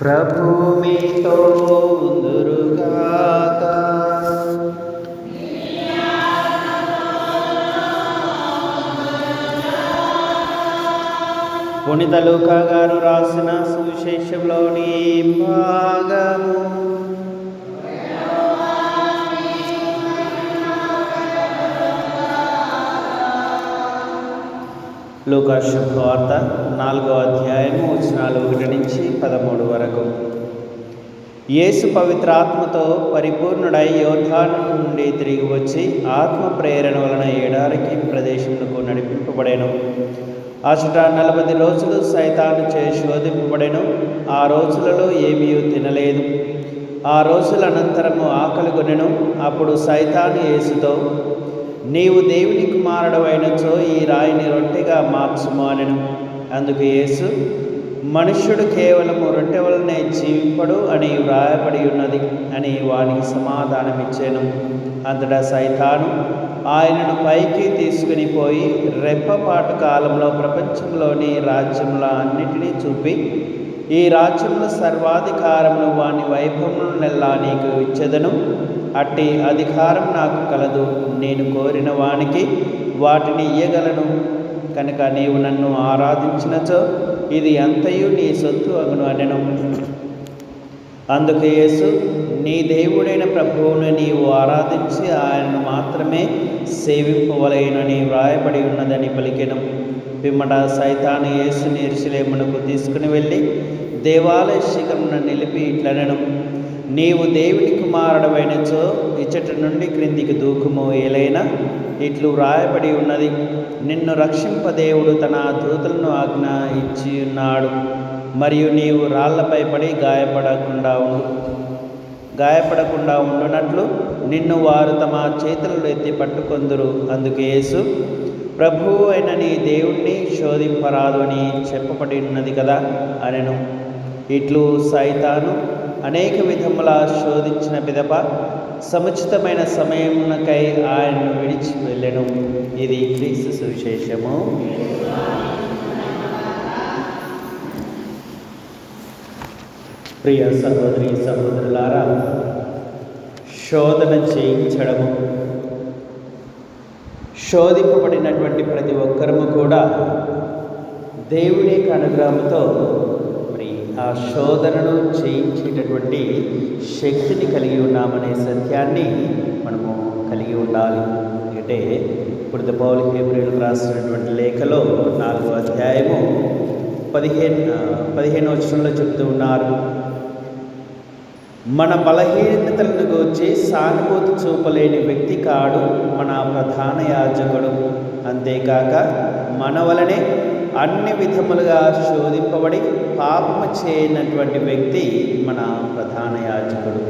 ప్రభు మీతో ఉందురుగాక. పునిత లూకా గారు రాసిన సువిశేషంలోని భాగము. లూకా శుభవార్త నాలుగో అధ్యాయము వచనాలు ఒకటి నుంచి పదమూడు వరకు. యేసు పవిత్ర ఆత్మతో పరిపూర్ణుడై యోధాను నుండి తిరిగి వచ్చి ఆత్మ ప్రేరణ వలన ఏడారికి ప్రదేశములకు నడిపింపబడెను. అచట నలభై రోజులు సైతాను చే శోధింపబడెను. ఆ రోజులలో ఏమీ తినలేదు. ఆ రోజుల అనంతరము ఆకలి కొనెను. అప్పుడు సైతాను యేసుతో నీవు దేవుని కుమారుడు అయినచో ఈ రాయిని రొట్టెగా మార్చుము అనెను. అందుకు యేసు మనుష్యుడు కేవలము రొట్టె వలనే జీవింపడు అని వ్రాయబడి ఉన్నది అని వానికి సమాధానమిచ్చాను. అంతటా సైతాను ఆయనను పైకి తీసుకుని పోయి రెప్పపాటు కాలంలో ప్రపంచంలోని రాజ్యముల అన్నిటినీ చూపి ఈ రాజ్యముల సర్వాధికారమును వాని వైభవమును నెల్లా నీకు ఇచ్చేదను. అట్టి అధికారం నాకు కలదు. నేను కోరిన వానికి వాటిని ఇయ్యగలను. కనుక నీవు నన్ను ఆరాధించినచో ఇది ఎంతయు నీ సొత్తు అగును అనెను. అందుకు యేసు నీ దేవుడైన ప్రభువును నీవు ఆరాధించి ఆయనను మాత్రమే సేవింపవలయనని వ్రాయబడి ఉన్నదని పలికెను. పిమ్మట సైతాను యేసుని ఎరుసలేమునకు తీసుకుని వెళ్ళి దేవాలయ శిఖరమున నిలిపి ఇట్లనడం నీవు దేవుని కుమారుడవైనచో ఇచ్చటి నుండి క్రిందికి దూకుము ఏలైనా? ఇట్లు వ్రాయబడి ఉన్నది నిన్ను రక్షింప దేవుడు తన దూతలను ఆజ్ఞ ఇచ్చి ఉన్నాడు మరియు నీవు రాళ్ళపై పడి గాయపడకుండా ఉండు. గాయపడకుండా ఉండునట్లు నిన్ను వారు తమ చేతులను ఎత్తి పట్టుకొందురు. అందుకు యేసు ప్రభువు అయిన నీ దేవుణ్ణి శోధింపరాదు అని చెప్పబడి ఉన్నది కదా అనెను. ఇట్లు సైతాను అనేక విధముల శోధించిన పిదప సముచితమైన సమయమునకై ఆయన్ను విడిచి వెళ్ళను. ఇది క్రీస్తు సువిశేషము. ప్రియ సహోదరి సహోదరులారా శోధన చేయించడము శోధింపబడినటువంటి ప్రతి ఒక్కరము కూడా దేవుని యొక్క అనుగ్రహంతో ఆ శోధనను చేయించేటటువంటి శక్తిని కలిగి ఉన్నామనే సత్యాన్ని మనము కలిగి ఉండాలి. అంటే ఇప్పుడు పౌలు ఏప్రిల్ రాసినటువంటి లేఖలో నాలుగో అధ్యాయము పదిహేను పదిహేను వచనంలో చెప్తూ ఉన్నారు. మన బలహీనతలను గూర్చి సానుభూతి చూపలేని వ్యక్తి కాడు మన ప్రధాన యాజకుడు. అంతేకాక మన వలనే అన్ని విధములుగా శోధింపబడి పాపము చేయనటువంటి వ్యక్తి మన ప్రధాన యాజకుడు.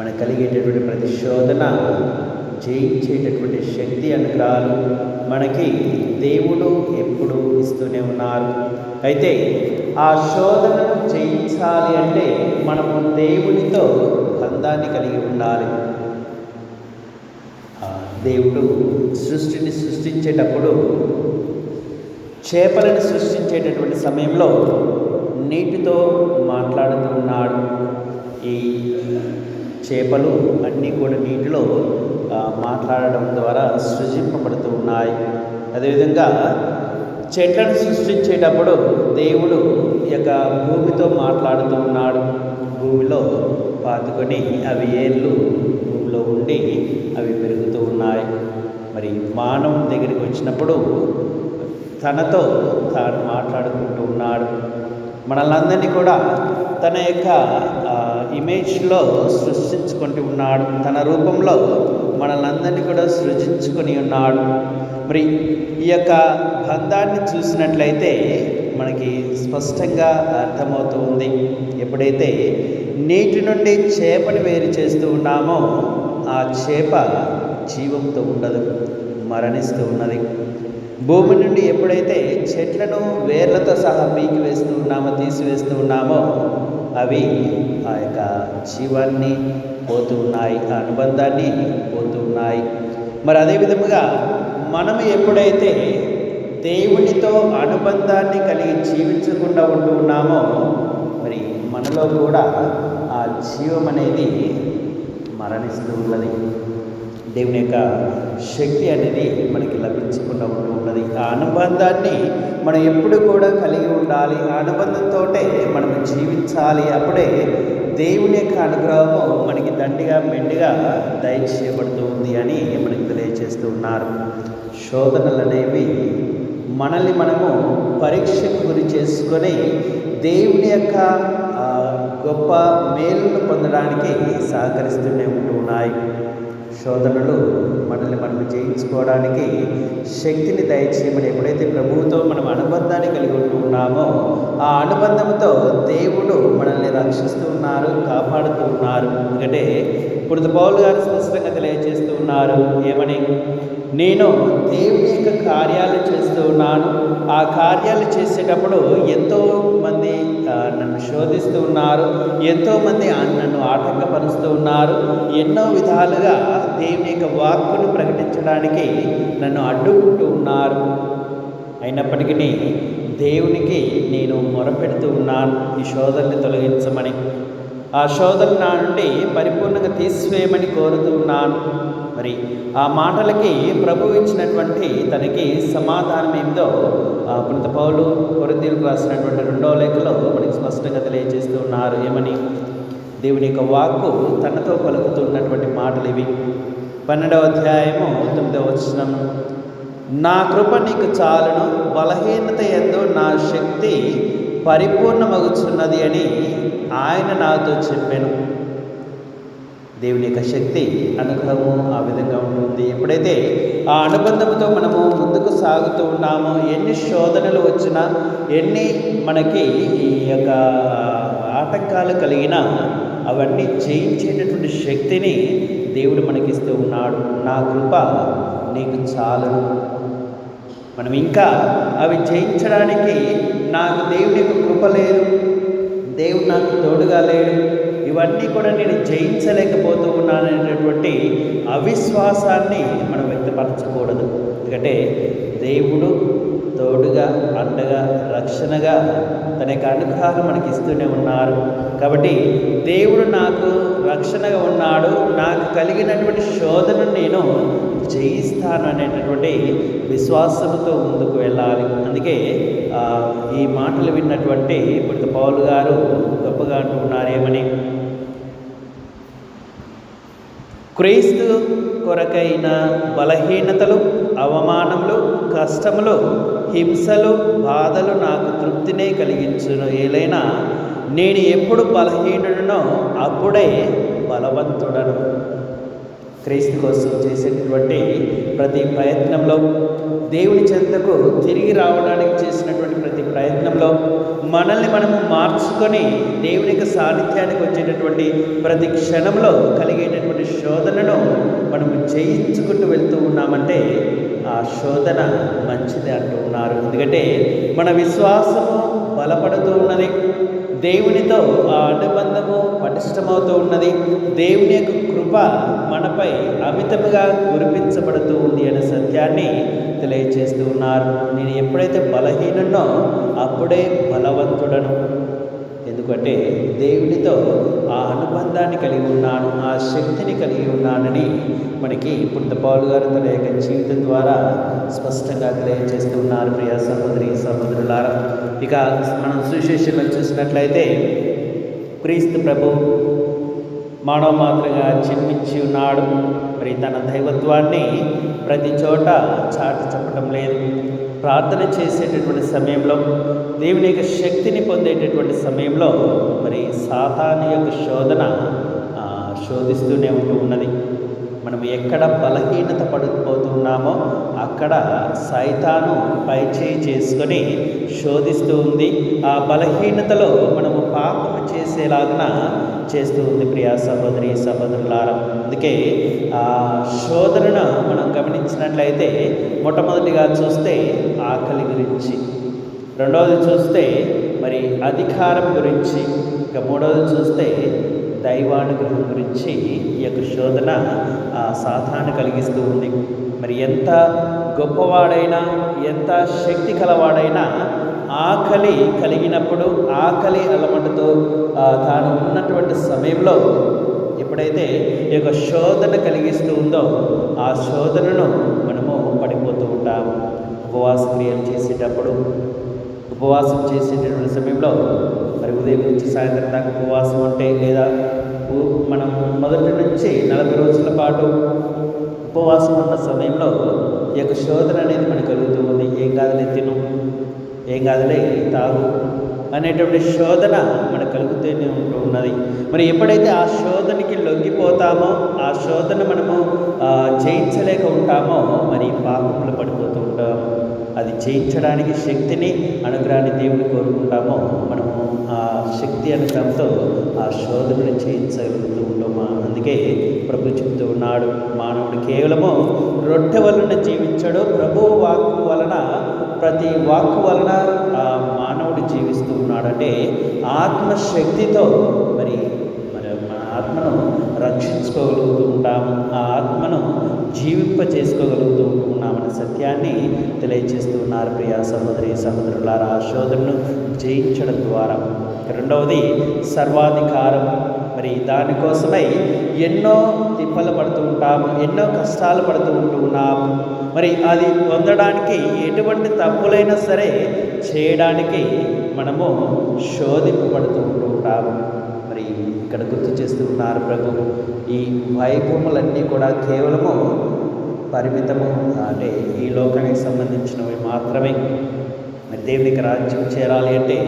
మన కలిగేటటువంటి ప్రతి శోధన జయించేటటువంటి శక్తి అనుగ్రహాలు మనకి దేవుడు ఎప్పుడు ఇస్తూనే ఉన్నారు. అయితే ఆ శోధనను జయించాలి అంటే మనము దేవునితో బంధాన్ని కలిగి ఉండాలి. దేవుడు సృష్టిని సృష్టించేటప్పుడు చేపలను సృష్టించేటటువంటి సమయంలో నీటితో మాట్లాడుతూ ఉన్నాడు ఈ చేపలు అన్నీ కూడా నీటిలో మాట్లాడడం ద్వారా సృజింపబడుతూ ఉన్నాయి. అదేవిధంగా చెట్లను సృష్టించేటప్పుడు దేవుడు యొక్క భూమితో మాట్లాడుతూ ఉన్నాడు. భూమిలో పాతుకొని అవి ఏళ్ళు భూమిలో ఉండి అవి పెరుగుతూ ఉన్నాయి. మరి మానవుని దగ్గరికి వచ్చినప్పుడు తనతో తాను మాట్లాడుకుంటూ ఉన్నాడు. మనల్ని కూడా తన యొక్క ఇమేజ్లో సృష్టించుకుంటూ ఉన్నాడు. తన రూపంలో మనల్ని కూడా సృజించుకొని ఉన్నాడు. మరి ఈ యొక్క బంధాన్ని చూసినట్లయితే మనకి స్పష్టంగా అర్థమవుతూ ఉంది. ఎప్పుడైతే నీటి నుండి చేపని వేరు చేస్తూ ఉన్నామో ఆ చేప జీవంతో ఉండదు మరణిస్తూ ఉన్నది. భూమి నుండి ఎప్పుడైతే చెట్లను వేర్లతో సహా పీకి వేస్తూ ఉన్నామో తీసివేస్తూ ఉన్నామో అవి ఆ యొక్క జీవాన్ని పోతూ ఉన్నాయి ఆ అనుబంధాన్ని పోతూ ఉన్నాయి. మరి అదే విధముగా మనం ఎప్పుడైతే దేవునితో అనుబంధాన్ని కలిగి జీవించకుండా ఉంటూ ఉన్నామో మరి మనలో కూడా ఆ జీవం అనేది మరణిస్తూ ఉన్నది. దేవుని యొక్క శక్తి అనేది మనకి లభించకుండా ఉంటూ ఉన్నది. ఆ అనుబంధాన్ని మనం ఎప్పుడు కూడా కలిగి ఉండాలి. ఆ అనుబంధంతో మనం జీవించాలి. అప్పుడే దేవుని యొక్క అనుగ్రహము మనకి దండిగా మెండుగా దయచేయబడుతూ ఉంది అని మనకి తెలియజేస్తూ ఉన్నారు. శోధనలు అనేవి మనల్ని మనము పరీక్షకు గురి చేసుకొని దేవుని యొక్క గొప్ప మేలును పొందడానికి సహకరిస్తూనే ఉంటూ ఉన్నాయి. శోధనలు మనల్ని మనం జయించుకోవడానికి శక్తిని దయచేయమని ఎప్పుడైతే ప్రభువుతో మనం అనుబంధాన్ని కలిగి ఉంటూ ఉన్నామో ఆ అనుబంధంతో దేవుడు మనల్ని రక్షిస్తూ ఉన్నారు కాపాడుతూ ఉన్నారు. ఎందుకంటే ఇప్పుడు పౌలు గారు స్పష్టంగా తెలియజేస్తూ ఉన్నారు. ఏమని? నేను దేవుని యొక్క కార్యాలు చేస్తూ ఉన్నాను. ఆ కార్యాలు చేసేటప్పుడు ఎంతో మంది నన్ను శోధిస్తూ ఉన్నారు. ఎంతోమంది నన్ను ఆటంకపరుస్తూ ఉన్నారు. ఎన్నో విధాలుగా దేవుని యొక్క వాక్కును ప్రకటించడానికి నన్ను అడ్డుకుంటూ ఉన్నారు. అయినప్పటికీ దేవునికి నేను మొరపెడుతూ ఉన్నాను. ఈ శోధనని తొలగించమని. ఆ శోధన నా నుండి పరిపూర్ణంగా తీసివేయమని కోరుతున్నాను. మరి ఆ మాటలకి ప్రభు ఇచ్చినటువంటి తనకి సమాధానం ఏందో ఆ పౌలు కొరిందీలకు రాసినటువంటి రెండవ లేఖలో మనకి స్పష్టంగా తెలియజేస్తూ ఉన్నారు. ఏమని? దేవుని యొక్క వాక్కు తనతో పలుకుతున్నటువంటి మాటలు ఇవి. పన్నెండవ అధ్యాయము తొమ్మిదవ వచనం. నా కృప నీకు చాలును బలహీనత ఎందు నా శక్తి పరిపూర్ణమగుచున్నది అని ఆయన నాతో చెప్పాను. దేవుని యొక్క శక్తి అనుగ్రహము ఆ విధంగా ఉంటుంది. ఎప్పుడైతే ఆ అనుబంధంతో మనము ముందుకు సాగుతూ ఉన్నామో ఎన్ని శోధనలు వచ్చినా ఎన్ని మనకి ఈ యొక్క ఆటంకాలు కలిగినా అవన్నీ జయించేటటువంటి శక్తిని దేవుడు మనకిస్తూ ఉన్నాడు. నా కృప నీకు చాలను మనం ఇంకా అవి జయించడానికి నాకు దేవుని యొక్క కృప లేదు. దేవుడు నాకు తోడుగా లేడు. ఇవన్నీ కూడా నేను జయించలేకపోతూ ఉన్నాననేటటువంటి అవిశ్వాసాన్ని మనం వ్యక్తపరచకూడదు. ఎందుకంటే దేవుడు తోడుగా అండగా రక్షణగా తన యొక్క అనుగ్రహాలు మనకి ఇస్తూనే ఉన్నారు. కాబట్టి దేవుడు నాకు రక్షణగా ఉన్నాడు. నాకు కలిగినటువంటి శోధనను నేను జయిస్తాను అనేటటువంటి విశ్వాసంతో ముందుకు వెళ్ళాలి. అందుకే ఈ మాటలు విన్నటువంటి ఇప్పుడు పౌలు గారు గొప్పగా అంటున్నారేమని క్రీస్తు కొరకైన బలహీనతలు అవమానములు కష్టములు హింసలు బాధలు నాకు తృప్తినే కలిగించును. ఏలైనా నేను ఎప్పుడు బలహీనుడనో అప్పుడే బలవంతుడను. క్రీస్తు కోసం చేసేటటువంటి ప్రతి ప్రయత్నంలో దేవుని చెంతకు తిరిగి రావడానికి చేసినటువంటి ప్రతి ప్రయత్నంలో మనల్ని మనము మార్చుకొని దేవుని యొక్క సాన్నిధ్యానికి వచ్చేటటువంటి ప్రతి క్షణంలో కలిగేటటువంటి శోధనను మనము జయించుకుంటూ వెళ్తూ ఉన్నామంటే ఆ శోధన మంచిది అంటూ ఉన్నారు. ఎందుకంటే మన విశ్వాసము బలపడుతూ ఉన్నది. దేవునితో ఆ అనుబంధము పటిష్టమవుతూ ఉన్నది. దేవుని యొక్క కృప మనపై అమితముగా కురిపించబడుతూ ఉంది అనే సత్యాన్ని తెలియజేస్తూ ఉన్నారు. నేను ఎప్పుడైతే బలహీననో అప్పుడే బలవంతుడను. ఎందుకంటే దేవుడితో ఆ అనుబంధాన్ని కలిగి ఉన్నాను ఆ శక్తిని కలిగి ఉన్నానని మనకి పుట్ట పౌలు గారు తన యొక్క జీవితం ద్వారా స్పష్టంగా తెలియజేస్తూ ఉన్నారు. ప్రియ సహోదరి సహోదరులారా ఇక మనం సుశేషంలో చూసినట్లయితే క్రీస్తు ప్రభు మానవ మాత్రగా జన్మించి ఉన్నాడు. మరి తన దైవత్వాన్ని ప్రతి చోట చాటి చెప్పడం లేదు. ప్రార్థన చేసేటటువంటి సమయంలో దేవుని యొక్క శక్తిని పొందేటటువంటి సమయంలో మరి సాతాను యొక్క శోధన శోధిస్తూనే ఉంటూ ఉన్నది. మనం ఎక్కడ బలహీనత పడిపోతున్నామో అక్కడ సైతాను పైచేయి చేసుకొని శోధిస్తూ ఉంది. ఆ బలహీనతలో మనము పాపము చేసేలాగున చేస్తూ ఉంది ప్రియా సహోదరి సహోదరులారా. అందుకే ఆ శోధనను మనం గమనించినట్లయితే మొట్టమొదటిగా చూస్తే ఆకలి గురించి రెండవది చూస్తే మరి అధికారం గురించి ఇక మూడవది చూస్తే దైవానుగ్రహం గురించి ఈ యొక్క శోధన ఆ సాధనాన్ని కలిగిస్తూ ఉంది. మరి ఎంత గొప్పవాడైనా ఎంత శక్తి కలవాడైనా ఆకలి కలిగినప్పుడు ఆకలి అలమటతో తాను ఉన్నటువంటి సమయంలో ఎప్పుడైతే ఈ యొక్క శోధన కలిగిస్తూ ఉందో ఆ శోధనను మనము పడిపోతూ ఉంటాము. ఉపవాస క్రియలు చేసేటప్పుడు ఉపవాసం చేసేటటువంటి సమయంలో మరి ఉదయం నుంచి సాయంత్రం దాకా ఉపవాసం అంటే లేదా మనం మొదటి నుంచి నలభై రోజుల పాటు ఉపవాసం ఉన్న సమయంలో ఈ యొక్క శోధన అనేది మనకు కలుగుతూ ఉంది. ఏం కాదులే తిను ఏం కాదులే తాగు అనేటువంటి శోధన మనకు కలుగుతూనే ఉంటూ ఉన్నది. మరి ఎప్పుడైతే ఆ శోధనకి లొంగిపోతామో ఆ శోధన మనము జయించలేక ఉంటామో మరి పాపంలో పడిపోతాం అది చేయించడానికి శక్తిని అనుగ్రహాన్ని దేవుని కోరుకుంటామో మనము ఆ శక్తి అనుగ్రహంతో ఆ శోధనను చేయించగలుగుతూ ఉంటాము? అందుకే ప్రభు చెప్తూ ఉన్నాడు మానవుడు కేవలము రొట్టె వలన జీవించడు ప్రభు వాక్కు వలన ప్రతి వాక్కు వలన ఆ మానవుడు జీవిస్తూ ఉన్నాడంటే ఆత్మశక్తితో మరి మరి మన ఆత్మను రక్షించుకోగలుగుతూ ఉంటాము ఆ ఆత్మను జీవింప చేసుకోగలుగుతూ ఉన్నామనే సత్యాన్ని తెలియజేస్తూ ఉన్నారు ప్రియ సహోదరి సహోదరులారా. శోధనను జయించడం ద్వారా. రెండవది సర్వాధికారం. మరి దానికోసమై ఎన్నో తిప్పలు పడుతూ ఉంటాము ఎన్నో కష్టాలు పడుతూ ఉంటున్నాము మరి అది పొందడానికి ఎటువంటి తప్పులైనా సరే చేయడానికి మనము శోధింపబడుతూ ఉంటూ ఉంటాము మరి ఇక్కడ గుర్తు చేస్తూ ఉన్నారు ప్రభు ఈ వైభవములన్నీ కూడా కేవలము పరిమితము అంటే ఈ లోకానికి సంబంధించినవి మాత్రమే. మరి దేవునికి రాజ్యం చేరాలి అంటే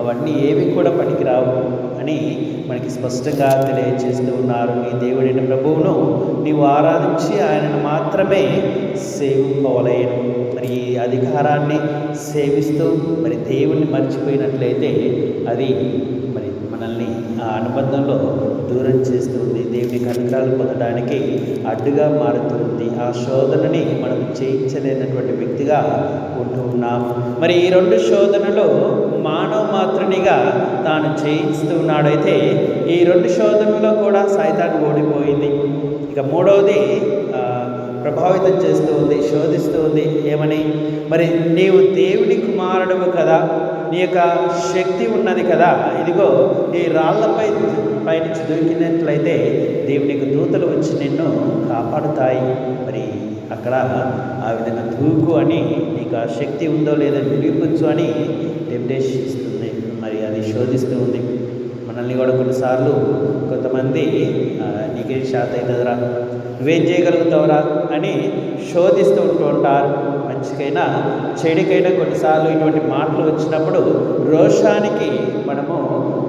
అవన్నీ ఏవి కూడా పనికిరావు అని మనకి స్పష్టంగా తెలియజేస్తూ ఉన్నారు. నీ దేవుడైన ప్రభువును నీవు ఆరాధించి ఆయనను మాత్రమే సేవుకోవలేను మరి ఈ అధికారాన్ని సేవిస్తూ మరి దేవుణ్ణి మర్చిపోయినట్లయితే అది మరి మనల్ని ఆ అనుబంధంలో దూరం చేస్తుంది. దేవుని కనికరాలు పొందడానికి అడ్డుగా మారుతుంది. ఆ శోధనని మనం చేయించలేనటువంటి వ్యక్తిగా ఉంటూ ఉన్నాం. మరి ఈ రెండు శోధనలో మానవ మాత్రునిగా తాను చేయిస్తూ ఉన్నాడైతే ఈ రెండు శోధనలో కూడా సైతాన్ని ఓడిపోయింది. ఇక మూడవది ప్రభావితం చేస్తూ ఉంది శోధిస్తూ ఉంది. ఏమని? మరి నీవు దేవుని కుమారుడు కదా. నీ యొక్క శక్తి ఉన్నది కదా. ఇదిగో ఈ రాళ్ళపై పైనుంచి దూకినట్లయితే దేవునికి దూతలు వచ్చి నిన్ను కాపాడుతాయి. మరి అక్కడ ఆ విధంగా దూకు అని నీకు ఆ శక్తి ఉందో లేదో నిరూపించు అని టెంప్టేషన్ ఇస్తుంది మరి అది శోధిస్తూ ఉంది. మనల్ని కూడా కొన్నిసార్లు కొంతమంది నీకేం శాత అవుతుందిరా నువ్వేం చేయగలుగుతావురా? అని శోధిస్తూ ఉంటూ ఉంటారు. మంచికైనా చెడుకైనా కొన్నిసార్లు ఇటువంటి మాటలు వచ్చినప్పుడు రోషానికి మనము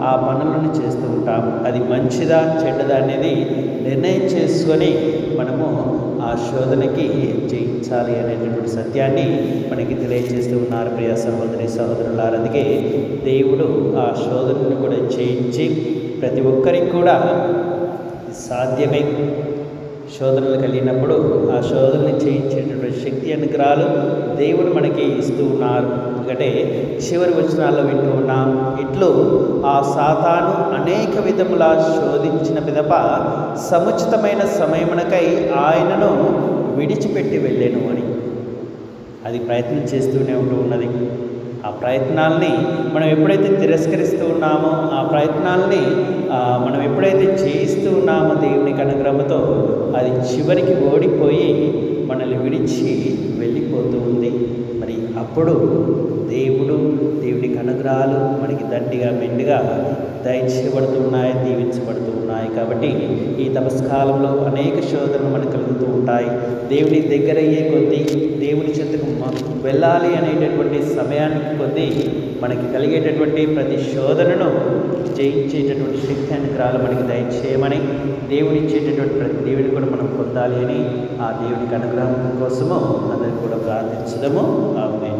ఆ పనులను చేస్తూ ఉంటాము. అది మంచిదా చెడ్డదా అనేది నిర్ణయం చేసుకొని మనము ఆ శోధనకి జయించాలి అనేటటువంటి సత్యాన్ని మనకి తెలియజేస్తూ ఉన్నారు ప్రియ సహోదరి సహోదరులారు అందుకే దేవుడు ఆ శోధనను కూడా జయించి ప్రతి ఒక్కరికి కూడా సాధ్యమే. శోధనలు కలిగినప్పుడు ఆ శోధనని చేయించేటటువంటి శక్తి అనుగ్రహాలు దేవుడు మనకి ఇస్తూ ఉన్నారు. ఎందుకంటే చివరి వచనాల్లో వింటూ ఉన్నాం ఇట్లు ఆ సాతాను అనేక విధములా శోధించిన పిదప సముచితమైన సమయమునకై ఆయనను విడిచిపెట్టి వెళ్ళాను అని. అది ప్రయత్నం చేస్తూనే ఉంటూ ఉన్నది. ఆ ప్రయత్నాల్ని మనం ఎప్పుడైతే తిరస్కరిస్తూ ఉన్నామో ఆ ప్రయత్నాల్ని మనం ఎప్పుడైతే చేయిస్తూ ఉన్నామో దేవునికి అనుగ్రహంతో అది చివరికి ఓడిపోయి మనల్ని విడిచి వెళ్ళిపోతూ ఉంది. మరి అప్పుడు దేవుడు దేవునికి అనుగ్రహాలు మనకి దండిగా మెండుగా దయచేయబడుతున్నాయి దీవించబడుతూ ఉన్నాయి కాబట్టి ఈ తపస్కాలంలో అనేక శోధనలు మనకు కలుగుతూ ఉంటాయి. దేవుడి దగ్గర అయ్యే కొద్దీ దేవుని చెంతకు వెళ్ళాలి అనేటటువంటి సమయానికి కొద్దీ మనకి కలిగేటటువంటి ప్రతి శోధనను జయించేటటువంటి శక్తి అనుగ్రహాలు మనకి దయచేయమని దేవుని ఇచ్చేటటువంటి ప్రతి దేవుని కూడా మనం పొందాలి అని ఆ దేవుడికి అనుగ్రహం కోసము అందరికీ కూడా ప్రార్థించడము ఆమె